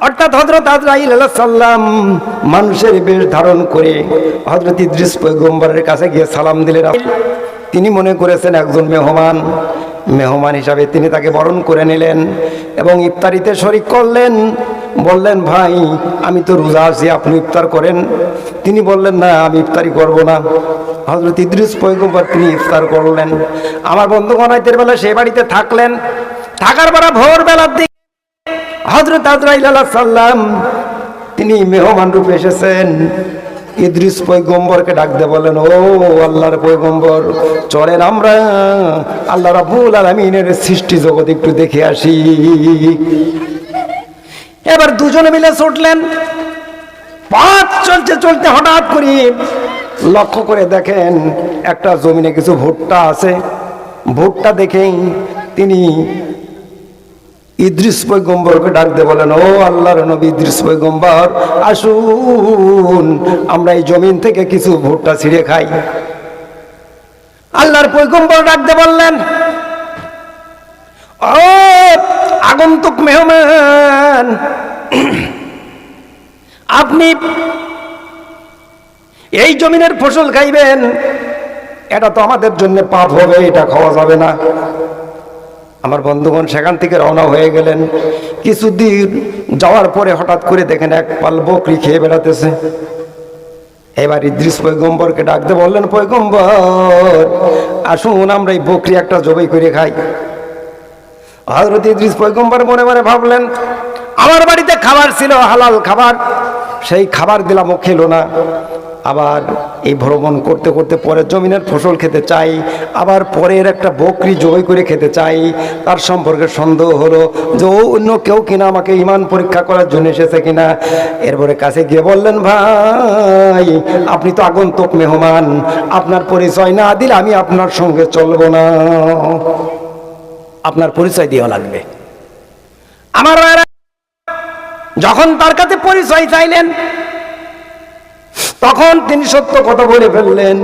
অর্থাৎ হজরত আজরাইল সাল্লাম মানুষের বেশ ধারণ করে হজরত ইদ্রিস পৈগম্বরের কাছে গিয়ে সালাম দিলেন তিনি মনে করেছেন একজন মেহমান। মেহমান হিসাবে তিনি তাকে বরণ করে নিলেন এবং ইফতারিতে শরিক করলেন। বললেন, ভাই, আমি তো রোজা আছি, আপনি ইফতার করেন? তিনি বললেন, না, আমি ইফতারি করব না। হজরত ইদ্রিস পৈগম্বর তিনি ইফতার করলেন। আমার বন্ধু গণাইতের বেলা সেই বাড়িতে থাকলেন। থাকার পর ভোরবেলার দিকে হজরত সাল্লাম তিনি মেহমান রূপে এসেছেন। ইদ্রিস পৈগম্বরকে ডাকতে বলেন, ও আল্লাহর পৈগম্বর চলেন আমরা আল্লাহ রাবুল আলমিনের সৃষ্টি জগৎ একটু দেখে আসি। এবার দুজনে মিলে ছুটলেন। পথ চলতে চলতে হঠাৎ করে লক্ষ্য করে দেখেন একটা জমিনে কিছু ভুট্টা আছে। ভুট্টা দেখেই তিনি ইদ্রিস পৈগম্বরকে ডাকতে বলেন, ও আল্লাহর নবী ইদ্রিস পৈগম্বর আসুন, আমরা এই জমিন থেকে কিছু ভুট্টা ছিঁড়ে খাই। আল্লাহর পৈগম্বর ডাকতে বললেন, ও আগন্তুক মেহমান, আপনি এই জমিনের ফসল খাইবেন, এটা তো আমাদের জন্য পাপ হবে, এটা খাওয়া যাবে না। আমার বন্ধুগণ সেখান থেকে রওনা হয়ে গেলেন। কিছুদিন যাওয়ার পরে হঠাৎ করে দেখেন এক পাল বকরি খেয়ে বেড়াতেছে। এবার ইদ্রিস পৈগম্বরকে ডাকতে বললেন পৈগম্বর আসুন, আমরা এই বকরি একটা জবাই করে খাই। হজরত ইদ্রিস পৈগম্বর মনে মনে ভাবলেন, আমার বাড়িতে খাবার ছিল, হালাল খাবার। সেই খাবার দিলাম, ও খেলো না। আবার এই ভ্রমণ করতে করতে পরের জমিনের ফসল খেতে চাই, আবার পরের একটা বকরি জবাই করে খেতে চাই, তার সম্পর্কে সন্দেহ হলো যে ও অন্য কেউ কিনা আমাকে ইমান পরীক্ষা করার জন্য এসেছে কিনা। এরপরে কাছে গিয়ে বললেন, ভাই, আপনি তো আগন্তুক মেহমান, আপনার পরিচয় না দিলে আমি আপনার সঙ্গে চলবো না। আপনার পরিচয় দেওয়া লাগবে। আমার যখন তার কাছে পরিচয় চাইলেন তখন তিনি সত্য কথা বলে ফেললেন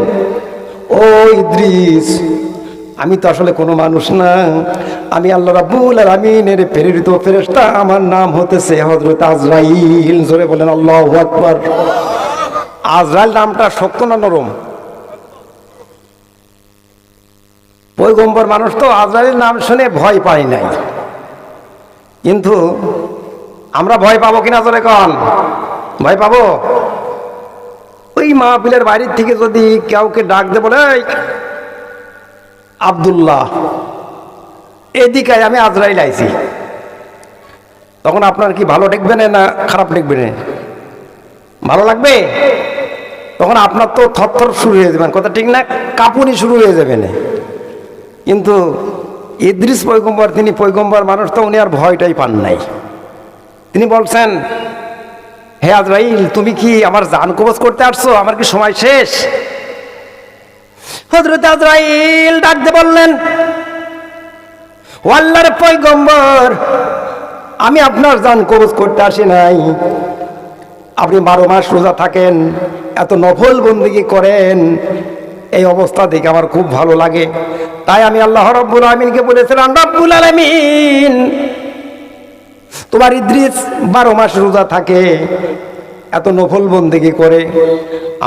ও ইদ্রিস আমি তো আসলে কোনো মানুষ না। আমি আল্লাহ রাব্বুল আলামিনের প্রেরিত ফেরেশতা। আমার নাম হতেছে হযরত আজরাইল। জোরে বলেন, আল্লাহু আকবার। আজরাইল নামটা শক্ত না নরম? পৈগম্বর মানুষ তো আজরাইলের নাম শুনে ভয় পায় নাই। কিন্তু আমরা ভয় পাবো কিনা জোরে কন? ভয় পাবো? ওই মাহফিলের বাড়ির থেকে যদি কাউকে ডাক দে বলে "এই, আব্দুল্লাহ এদিকে আমি আজরাইল আইছি। তখন আপনার কি ভালো দেখবেন না খারাপ দেখবেন ভালো লাগবে? তখন আপনার তো থরথর শুরু হয়ে যাবেন কথা ঠিক না কাপুনি শুরু হয়ে যাবে না। কিন্তু ইদ্রিস পৈগম্বর তিনি পৈগম্বর মানুষ তো উনি আর ভয়টাই পান নাই। তিনি বলছেন হে আজরাইল, তুমি কি আমার জান কবজ করতে আসছো? আমার কি সময় শেষ? হজরত আজরাইল ডাকতে বললেন, ও আল্লাহর পৈগম্বর আমি আপনার জান কবজ করতে আসি নাই। আপনি বারো মাস রোজা থাকেন, এত নফল বন্দিগি করেন, এই অবস্থা দেখে আমার খুব ভালো লাগে। তাই আমি আল্লাহ রব্বুল আলমিনকে বলেছিলাম, রব্বুল আলমিন তোমার ইদ্রিস বারো মাস রোজা থাকে। এত নফল বন্দেগি করে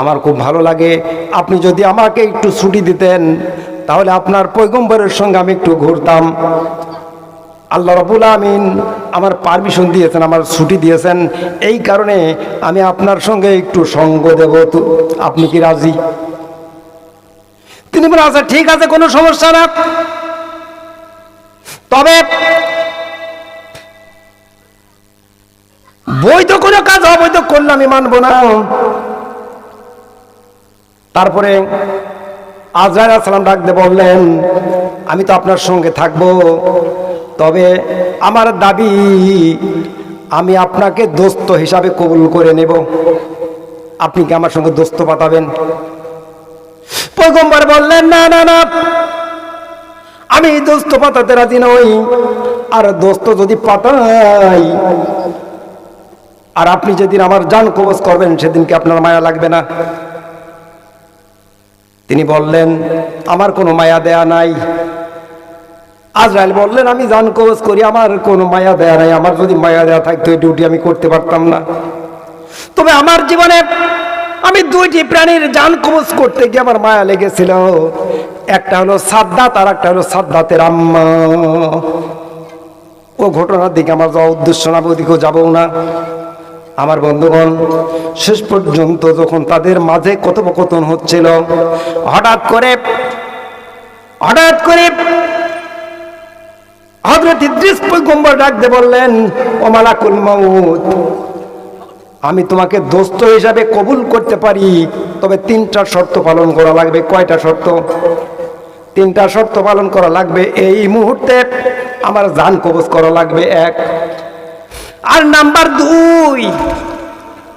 আমার খুব ভালো লাগে। আপনি যদি আমাকে একটু ছুটি দিতেন, তাহলে আপনার পৈগম্বরের সঙ্গে আমি একটু ঘুরতাম। আল্লাহ রবুল আমিন আমার পারমিশন দিয়েছেন, আমার ছুটি দিয়েছেন। এই কারণে আমি আপনার সঙ্গে একটু সঙ্গ দেব। তো আপনি কি রাজি? তিনি বলেন আচ্ছা ঠিক আছে, কোনো সমস্যা না। তবে বৈধ কোনো কাজ, অবৈধ করলে আমি মানবো না। তারপরে আজরাইল সালাম ডাকতে বললেন, আমি তো আপনার সঙ্গে থাকব। তবে আমার দাবি, আমি আপনাকে দোস্ত হিসাবে কবুল করে নেব। আপনি কি আমার সঙ্গে দোস্ত পাতাবেন পৈগম্বর বললেন, না না না। আমি দোস্ত পাতাতে রাজি নই। আর দোস্ত যদি পাতাই আর আপনি যেদিন আমার যান কবজ করবেন, সেদিনকে আপনার মায়া লাগবে না। তিনি বললেন, আমার কোনো মায়া দেয়া নাই। আজরাইল বললেন, আমি জান কবজ করি, আমার কোনো মায়া দেয়া নাই। আমার যদি মায়া দেয়া থাকতো, এই ডিউটি আমি করতে পারতাম না। তবে আমার জীবনে আমি দুইটি প্রাণীর জান কবজ করতে গিয়ে আমার মায়া লেগেছিল। একটা হলো সাদ্দাত, আর একটা হলো সাদ্দাতের আম্মা। ও ঘটনার দিকে আমার যাওয়া উদ্দেশ্য না, ওদিকেও যাব না। আমার বন্ধুগণ, শেষ পর্যন্ত যখন তাদের মাঝে কথোপকথন হচ্ছিল, হঠাৎ করে হঠাৎ করে ডাকতে বললেন, ও মালাকুল মাউত, আমি তোমাকে দোস্ত হিসাবে কবুল করতে পারি, তবে তিনটা শর্ত পালন করা লাগবে। কয়টা শর্ত? তিনটা শর্ত পালন করা লাগবে এই মুহূর্তে। আমার জান কবজ করা লাগবে, এক। আর নাম্বার দুই,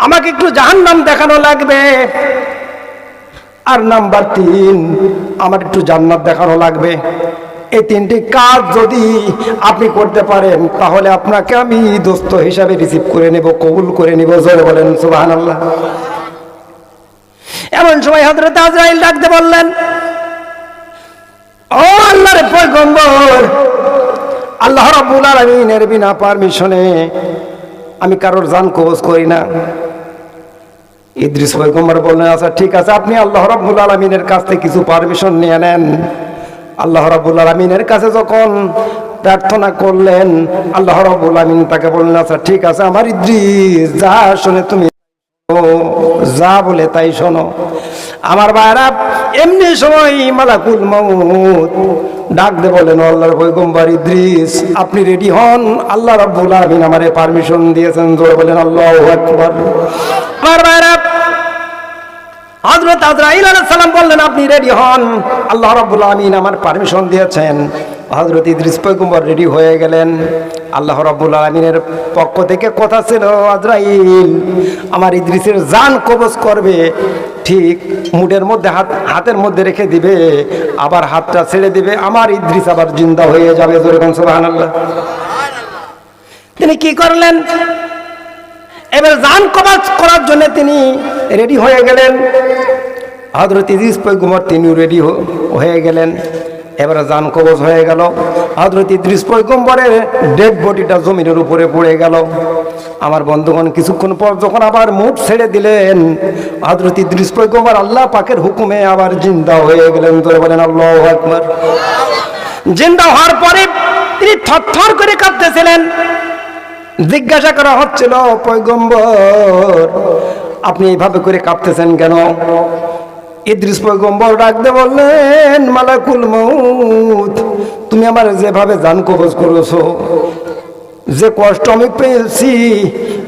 আমাকে একটু জাহান্নাম দেখানো লাগবে। আর নাম্বার তিন, আমার একটু জান্নাত দেখানো লাগবে। এই তিনটি কাজ যদি আপনি করতে পারেন, তাহলে আপনাকে আমি দোস্ত হিসাবে রিসিভ করে নেব, কবুল করে নেব, জোরে বলেন সুবাহান আল্লাহ এমন সময় হজরত আজরাইল ডাকতে বললেন, ও আল্লাহর পয়গম্বর আল্লাহ রাব্বুল আলামিনের বিনা পারমিশনে আমি কারোর জান কবজ করি না। ইদ্রিস পয়গম্বর বললেন আচ্ছা ঠিক আছে, আপনি আল্লাহ রাব্বুল আলামিনের কাছ থেকে কিছু পারমিশন নিয়ে নেন। আল্লাহ রাব্বুল আলামিনের কাছে যখন প্রার্থনা করলেন, আল্লাহ রাব্বুল আলামিন তাকে বললেন আচ্ছা ঠিক আছে, আমার ইদ্রিস, যা শুনে তুমি যা বলে তাই শোনো। আমার ভাইরা, এমনি সময় মালাকুল মামুদ ডাক দে বলেন, আল্লাহর পৈগম্বর ইদ্রিস, আপনি রেডি হন। আল্লাহ রাব্বুল আলামিন আমারে পারমিশন দিয়েছেন। জোরে বলেন, আল্লাহু আকবার। আমার ভাইরা, হযরত আজরাইল আলাইহিস সালাম বললেন, আপনি রেডি হন। আল্লাহ রাব্বুল আলামিন আমার পারমিশন দিয়েছেন। হযরত ইদ্রিস পয়গম্বর রেডি হয়ে গেলেন। আল্লাহ রাব্বুল আলামিনের পক্ষ থেকে কথা ছিল, আজরাইল, আমার ইদ্রিসের জান কবজ করবে। ঠিক মুডের মধ্যে হাত, হাতের মধ্যে রেখে দিবে, আবার হাতটা ছেড়ে দিবে। আমার ইদ্রিস আবার জিন্দা হয়ে যাবে। যেরকম সুবহানাল্লাহ। তিনি কি করলেন? এবার জান কবাজ করার জন্য তিনি রেডি হয়ে গেলেন। হজরত ইদিস পৈগুমর তিনি রেডি হয়ে গেলেন। এবারে জান কবজ হয়ে গেল। হজরত ইদ্রিস পৈগম্বরের ডেড বডিটা জমিনের উপরে পড়ে গেল। আমার বন্ধুগণ, কিছুক্ষণ পর যখন আবার মুখ ছেড়ে দিলেন হজরত ইদ্রিস পৈগম্বর আল্লাহ পাকের হুকুমে আবার জিন্দা হয়ে গেলেন। তো বলেন, আল্লাহ আকবার। জিন্দা হওয়ার পরে তিনি থরথর করে কাঁদতেছিলেন। জিজ্ঞাসা করা হচ্ছিল পৈগম্বর আপনি এইভাবে করে কাঁপতেছেন কেন? ইদ্রিস পৈগম্বর ডাকতে বললেন, মালাকুল মৌত তুমি আমার যেভাবে জান কবজ করেছ, যে কষ্ট আমি পেয়েছি,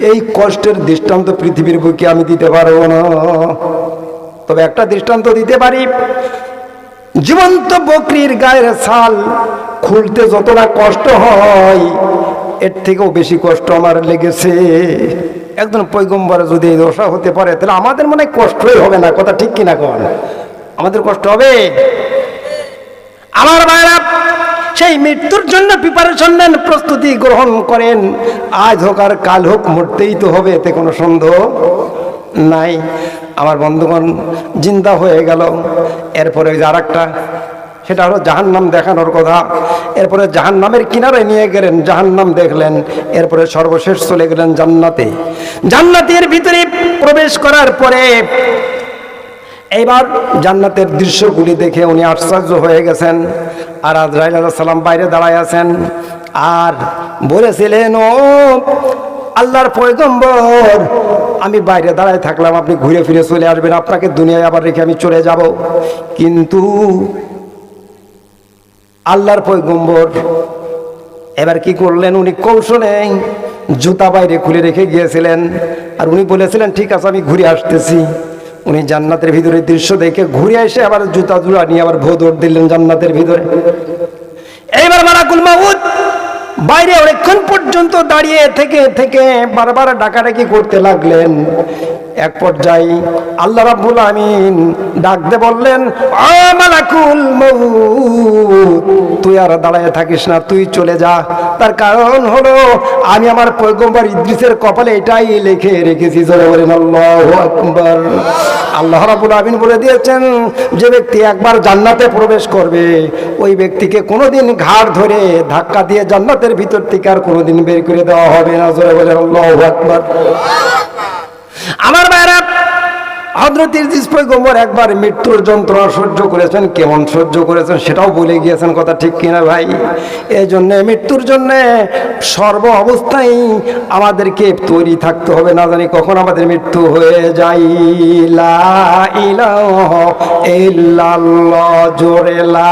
এই কষ্টের দৃষ্টান্ত পৃথিবীর বুকে আমি দিতে পারব না। তবে একটা দৃষ্টান্ত দিতে পারি, জীবন্ত বকরির গায়ের ছাল খুলতে যতটা কষ্ট হয়, এর থেকেও বেশি কষ্ট আমার লেগেছে। একজন পৈগম্বরে যদি এই দশা হতে পারে, তাহলে আমাদের মনে কষ্টই হবে না, কথা ঠিক কিনা কন? আমাদের কষ্ট হবে? আমার ভাইরা, সেই মৃত্যুর জন্য প্রিপারেশন নেন, প্রস্তুতি গ্রহণ করেন। আজ হোক আর কাল হোক, মরতেই তো হবে, এতে কোনো সন্দেহ নাই। আমার বন্ধুগণ, জিন্দা হয়ে গেল। এরপরে ওই আর একটা সেটা হলো জাহান্নাম দেখানোর কথা। এরপরে জাহান্নামের কিনারে নিয়ে গেলেন, জাহান্নাম দেখলেন, এরপরে সর্বশেষ চলে গেলেন জান্নাতে। জান্নাতের ভিতরে প্রবেশ করার পরে এইবার জান্নাতের দৃশ্যগুলি দেখে উনি আশ্চর্য হয়ে গেছেন। আর আজরাইল আলাহ সালাম বাইরে দাঁড়ায় আছেন আর বলেছিলেন, ও আল্লাহর পয়গম্বর, আমি বাইরে দাঁড়ায় থাকলাম, আপনি ঘুরে ফিরে চলে আসবেন, আপনাকে দুনিয়ায় আবার রেখে আমি চলে যাব। কিন্তু আল্লাহর পয়গম্বর। এবার কি করলেন? উনি কৌশলে জুতা বাইরে খুলে রেখে গিয়েছিলেন। আর উনি বলেছিলেন, ঠিক আছে, আমি ঘুরে আসতেছি। উনি জান্নাতের ভিতরে দৃশ্য দেখে ঘুরে এসে আবার জুতা জুড়া নিয়ে আবার ভোদর দিলেন জান্নাতের ভিতরে। এইবার মারাকুল মাহুদ বাইরে অনেকক্ষণ পর্যন্ত দাঁড়িয়ে থেকে থেকে বারবার ডাকাডাকি করতে লাগলেন। এক পর্যায়ে আল্লাহ রাব্বুল আমিন ডাকতে বললেন, "আ মালাকুল মউত, তুই আর দাঁড়ায় থাকিস না, তুই চলে যা। তার কারণ হলো, আমি আমার পয়গম্বর ইদ্রিসের কপালে এটাই লিখে রেখেছি, জোরে বলেন, আল্লাহু আকবার। আল্লাহ রাব্বুল আমিন বলে দিয়েছেন, যে ব্যক্তি একবার জান্নাতে প্রবেশ করবে, ওই ব্যক্তিকে কোনোদিন ঘাড় ধরে ধাক্কা দিয়ে জান্নাতের ভিতর থেকে আর কোনোদিন বের করে দেওয়া হবে না। জোরে বলেন, আল্লাহু আকবার। হজরত ইরদিস পয়গম্বর একবার মৃত্যুর যন্ত্রণা সহ্য করেছেন, কেমন সহ্য করেছেন সেটাও বলে গিয়েছেন কথা ঠিক কিনা ভাই? এই জন্যে মৃত্যুর জন্যে সর্ব অবস্থায় আমাদেরকে তৈরি থাকতে হবে, না জানি কখন আমাদের মৃত্যু হয়ে যাই লা জোরে লা